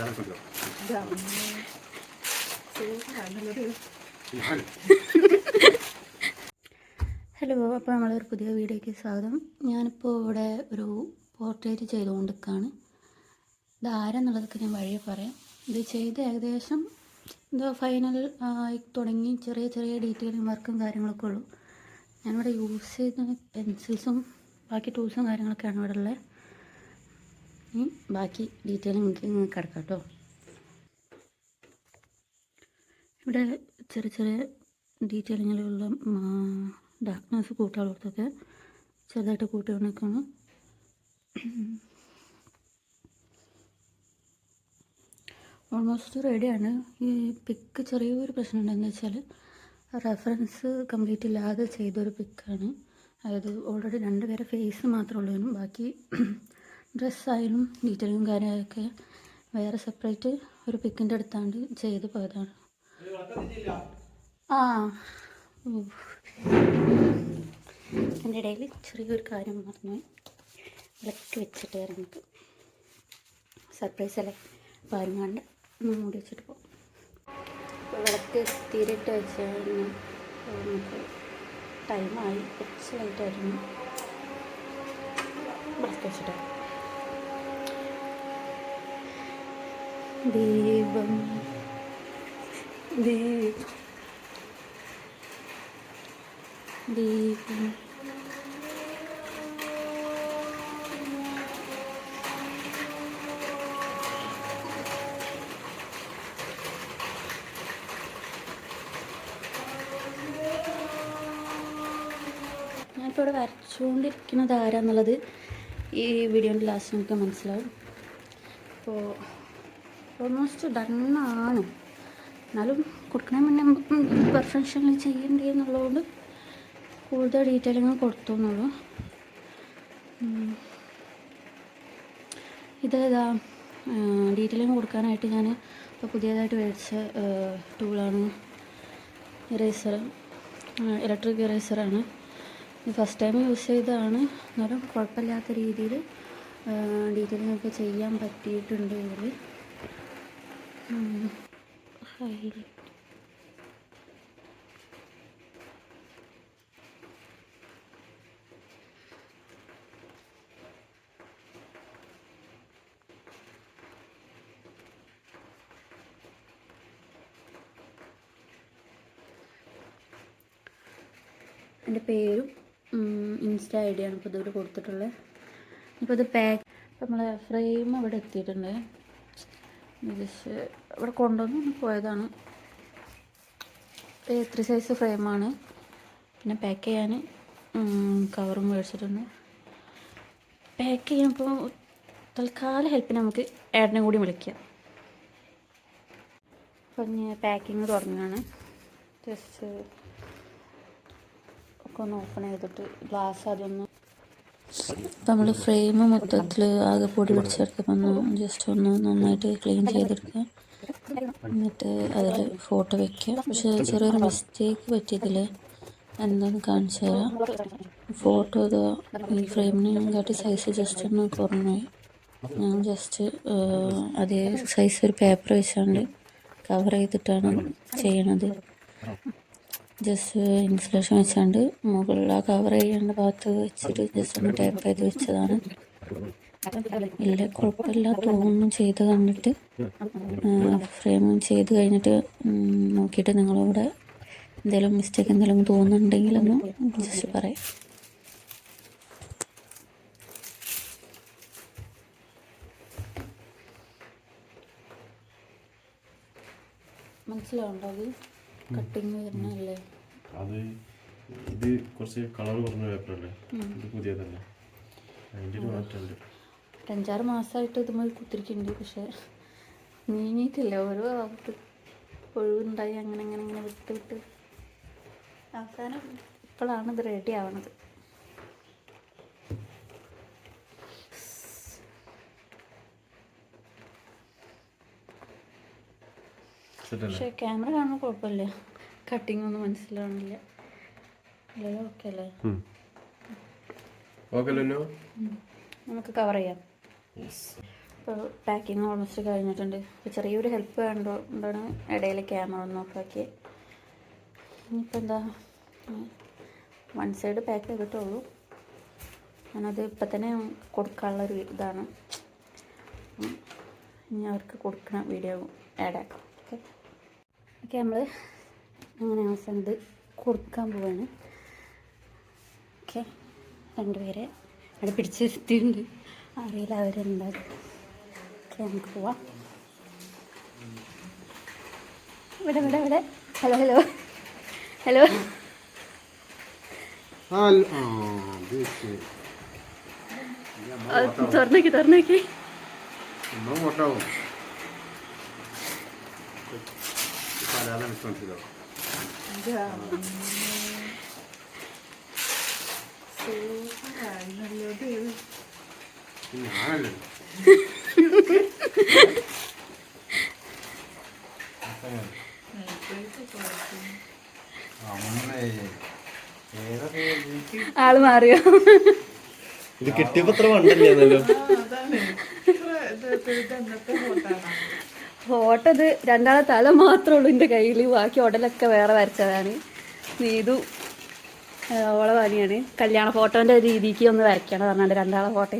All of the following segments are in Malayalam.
ഹലോ അപ്പോൾ നമ്മളൊരു പുതിയ വീഡിയോയ്ക്ക് സ്വാഗതം. ഞാനിപ്പോൾ ഇവിടെ ഒരു പോർട്രേറ്റ് ചെയ്തുകൊണ്ടിരിക്കുകയാണ് ഇത് ആരെന്നുള്ളതൊക്കെ ഞാൻ വഴിയെ പറയാം. ഇത് ചെയ്ത് ഏകദേശം എന്തോ ഫൈനൽ ആയി തുടങ്ങി ചെറിയ ചെറിയ ഡീറ്റെയിലിംഗ് വർക്കും കാര്യങ്ങളൊക്കെ ഉള്ളൂ. ഞാനിവിടെ യൂസ് ചെയ്ത പെൻസിൽസും ബാക്കി ടൂൾസും കാര്യങ്ങളൊക്കെയാണ് ഇവിടെ ഉള്ളത്. ബാക്കി ഡീറ്റെയിൽ നിങ്ങൾക്ക് കിടക്കാം കേട്ടോ ഇവിടെ ചെറിയ ചെറിയ ഡീറ്റെയിലിങ്ങിലുള്ള ഡാർക്ക്നെസ് കൂട്ടാളത്തൊക്കെ ചെറുതായിട്ട് കൂട്ടി വന്നിരിക്കുന്നു ഓൾമോസ്റ്റ് റെഡിയാണ് ഈ പിക്ക് ചെറിയൊരു പ്രശ്നം ഉണ്ടെന്ന് വെച്ചാൽ റെഫറൻസ് കംപ്ലീറ്റ് ഇല്ലാതെ ചെയ്തൊരു പിക്കാണ് അതായത് ഓൾറെഡി രണ്ട് പേരെ ഫേസ് മാത്രമേ ഉള്ളൂ. ബാക്കി ഡ്രസ്സായാലും ഡീറ്റെയിലും കാര്യമൊക്കെ വേറെ സെപ്പറേറ്റ് ഒരു പിക്കിന്റെ അടുത്താണ്ട് ചെയ്ത് പോയതാണ്. ആ. എന്റെ ഇടയിൽ ചെറിയൊരു കാര്യം പറഞ്ഞു വിളക്ക് വെച്ചിട്ട് നമുക്ക്. സർപ്രൈസ് അല്ലേ? അപ്പോൾ ഒന്ന് മൂടി വെച്ചിട്ട് പോകും വിളക്ക് തീരിട്ട് വെച്ച് നമുക്ക് ടൈമായി കുറച്ച് ലൈറ്റായിരുന്നു വിളക്ക് വെച്ചിട്ട് ദൈവം ദീപം ഞാനിപ്പോൾ ഇവിടെ വരച്ചുകൊണ്ടിരിക്കുന്നത് ആരാന്നുള്ളത് ഈ വീഡിയോന്റെ ലാസ്റ്റ് നമുക്ക് മനസ്സിലാവും. അപ്പോൾ ഓൾമോസ്റ്റ് ഡണ്ണാണ് എന്നാലും കൊടുക്കണേ മുന്നേ പെർഫെക്ഷനിൽ ചെയ്യണ്ടേ എന്നുള്ളതുകൊണ്ട് കൂടുതൽ ഡീറ്റെയിലിങ് കൊടുത്തു എന്നുള്ളൂ. ഇത് ഇതാ ഡീറ്റെയിലിങ് കൊടുക്കാനായിട്ട് ഞാൻ ഇപ്പോൾ പുതിയതായിട്ട് മേടിച്ച ടൂളാണ് ഇറേസർ ഇലക്ട്രിക് ഇറേസറാണ് ഇത് ഫസ്റ്റ് ടൈം യൂസ് ചെയ്തതാണ്. എന്നാലും കുഴപ്പമില്ലാത്ത രീതിയിൽ ഡീറ്റെയിലിംഗ് ഒക്കെ ചെയ്യാൻ പറ്റിയിട്ടുണ്ട് ഇതിൽ ഹൈലൈറ്റ് എന്റെ പേരും ഇൻസ്റ്റ ഐ ഡിയാണ് ഇപ്പോൾ ഇതുവരെ കൊടുത്തിട്ടുള്ളത്. ഇപ്പോൾ ഇത് പാക്ക് നമ്മൾ ഫ്രെയിം ഇവിടെ എത്തിയിട്ടുണ്ട്. ജസ്റ്റ് ഇവിടെ കൊണ്ടുവന്ന് പോയതാണ്. ത്രീ സൈസ് ഫ്രെയിമാണ് പിന്നെ പാക്ക് ചെയ്യാൻ കവറും മേടിച്ചിട്ടുണ്ട്. പാക്ക് ചെയ്യുമ്പോൾ തൽക്കാല ഹെൽപ്പിന് നമുക്ക് ഏട്ടനെ കൂടി വിളിക്കാം. അപ്പം ഞാൻ പാക്കിങ് തുടങ്ങുകയാണ് ജസ്റ്റ് ഒക്കെ ഒന്ന് ഓപ്പൺ ചെയ്തിട്ട് ഗ്ലാസ് അതൊന്ന് നമ്മൾ ഫ്രെയിം മൊത്തത്തിൽ ആകെ പൊടി പിടിച്ചെടുക്കുമ്പോൾ ഒന്ന് ജസ്റ്റ് ഒന്ന് നന്നായിട്ട് ക്ലീൻ ചെയ്തെടുക്കുക. എന്നിട്ട് അതിൽ ഫോട്ടോ വെക്കുക. പക്ഷേ ചെറിയൊരു മിസ്റ്റേക്ക് പറ്റിയതിൽ എന്താണെന്ന് കാണിച്ചു തരാം. ഫോട്ടോ ഇത് ഈ ഫ്രെയിമിനെ കാട്ടി സൈസ് ജസ്റ്റ് ഒന്ന് കുറഞ്ഞു ഞാൻ ജസ്റ്റ് അതേ സൈസ് ഒരു പേപ്പർ വെച്ചാണ്ട് കവർ ചെയ്തിട്ടാണ് ചെയ്യണത്. ജസ്റ്റ് ഇൻസുലേഷൻ വെച്ചാണ്ട് മുകളിൽ ആ കവർ ചെയ്യേണ്ട ഭാഗത്ത് വെച്ചിട്ട് ജസ്റ്റ് ഒന്ന് ടേപ്പ് ചെയ്ത് വെച്ചതാണ്. ഇല്ല കുഴപ്പമില്ല. തോന്നും ചെയ്ത് കണ്ടിട്ട് ഫ്രെയിം ചെയ്ത് കഴിഞ്ഞിട്ട് നോക്കിയിട്ട് നിങ്ങളിവിടെ എന്തെങ്കിലും മിസ്റ്റേക്ക് എന്തെങ്കിലും തോന്നുന്നുണ്ടെങ്കിലൊന്ന് ജസ്റ്റ് പറയാം. മനസ്സിലാവുണ്ടോ അത്? കട്ടിങ് വരുന്നല്ലേ അത് ഇത് കുറച്ച് കളർ കുറഞ്ഞ പേപ്പറല്ലേ? ഇത് പുതിയതല്ല? അതിന്റെ ഒരു മാറ്റമുണ്ട്. അഞ്ചാറ് മാസമായിട്ട് ഇതുമായി കുത്തിരിക്കുന്നുണ്ട് പക്ഷെ നീങ്ങിയിട്ടില്ല. ഓരോ ഭാഗത്ത് ഒഴിവുണ്ടായി അങ്ങനെ അങ്ങനെ അങ്ങനെ വിട്ട് വിട്ട്. അവസാനം ഇപ്പോഴാണ് ഇത് റെഡി ആവണത്. പക്ഷെ ക്യാമറ കാണുമ്പോൾ കുഴപ്പമില്ല. കട്ടിങ് ഒന്നും മനസ്സിലാവണില്ല ഓക്കെ അല്ലേ? നമുക്ക് കവർ ചെയ്യാം. ഇപ്പോൾ പാക്കിങ് ഓൾമോസ്റ്റ് കഴിഞ്ഞിട്ടുണ്ട്. ഇപ്പോൾ ചെറിയൊരു ഹെൽപ്പ് വേണ്ടതുകൊണ്ടാണ് ഇടയിൽ ക്യാമറ ഒന്ന് ഓഫാക്കി ഇനിയിപ്പോൾ എന്താ? വൺ സൈഡ് പാക്ക് ചെയ്തിട്ടുള്ളൂ. ഞാനത് ഇപ്പം തന്നെ കൊടുക്കാനുള്ളൊരു ഇതാണ്. ഇനി അവർക്ക് കൊടുക്കുന്ന വീഡിയോ ആഡ് ആക്കാം. ഓക്കെ ഓക്കെ നമ്മൾ അങ്ങനെ അവസാനം ഇത് കൊടുക്കാൻ പോവാണ്. ഓക്കെ. രണ്ടുപേരെ അവിടെ പിടിച്ച് നിർത്തിയിട്ടുണ്ട്. അറിയില്ല അവരെന്തായാലും ഓക്കെ നമുക്ക് പോവാം. ഇവിടെ ഇവിടെ ഇവിടെ. Hello hello. ഹലോ. തുറന്നേക്കി തുറന്നേക്കി. നമ്മൾ പറയാതെ എനിക്ക് മനസ്സിലാവും ഞാനല്ലേ? ആൾ മാറിയോ? ഇത് കിട്ടിയപ്പോ അത്ര വണ്ടല്ലോ ഫോട്ടോ ഇത് രണ്ടാളെ തല മാത്രമേ ഉള്ളൂ എന്റെ കയ്യിൽ. ബാക്കി ഉടലൊക്കെ വേറെ വരച്ചതാണ്. നീതു ഓളെ പനിയാണ്. കല്യാണ ഫോട്ടോന്റെ രീതിക്ക് ഒന്ന് വരയ്ക്കണം പറഞ്ഞാണ്ട് രണ്ടാളെ ഫോട്ടോ.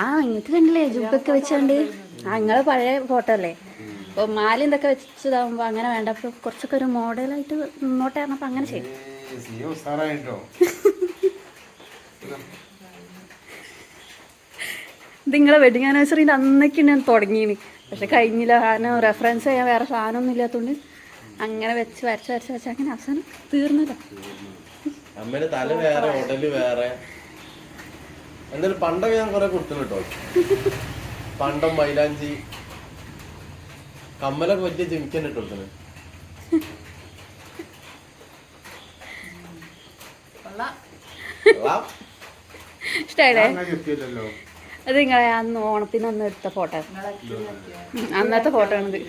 ആ ഇങ്ങനത്തെ കണ്ടില്ലേ ജുബൊക്കെ വെച്ചോണ്ട്? ആ നിങ്ങളെ പഴയ ഫോട്ടോ അല്ലേ? അപ്പോൾ മാല എന്തൊക്കെ വെച്ചതാകുമ്പോൾ അങ്ങനെ വേണ്ട അപ്പോൾ കുറച്ചൊക്കെ ഒരു മോഡലായിട്ട് മുന്നോട്ട് പറഞ്ഞപ്പോൾ അങ്ങനെ ചെയ്യും ഇത് നിങ്ങളെ വെഡിങ് ആനിവേഴ്സറിന്റെ അന്നൊക്കെ ഞാൻ തുടങ്ങിയിന് പക്ഷെ കഴിഞ്ഞില്ല. കാരണം റെഫറൻസ് ചെയ്യാൻ വേറെ സാധനമൊന്നും ഇല്ലാത്തതുകൊണ്ട് അങ്ങനെ വെച്ച് വരച്ച് വരച്ച് വരച്ച് അങ്ങനെ അവസാനം തീർന്നല്ലോ അമ്മേന്റെ തല വേറെ ഉടൽ വേറെ. എന്നാലും പണ്ടൊക്കെ ഞാൻ കൊറേ കൊടുത്തു കേട്ടോ. പണ്ടം മൈലാഞ്ചി കമ്മലൊക്കെ വലിയ ജിമിക്കൻ ഇട്ട് കൊടുത്തത് കൊള്ളാം. അത് നിങ്ങളെ അന്ന് ഓണത്തിന് അന്ന് എടുത്ത ഫോട്ടോ. അന്നത്തെ ഫോട്ടോ ആണിത്.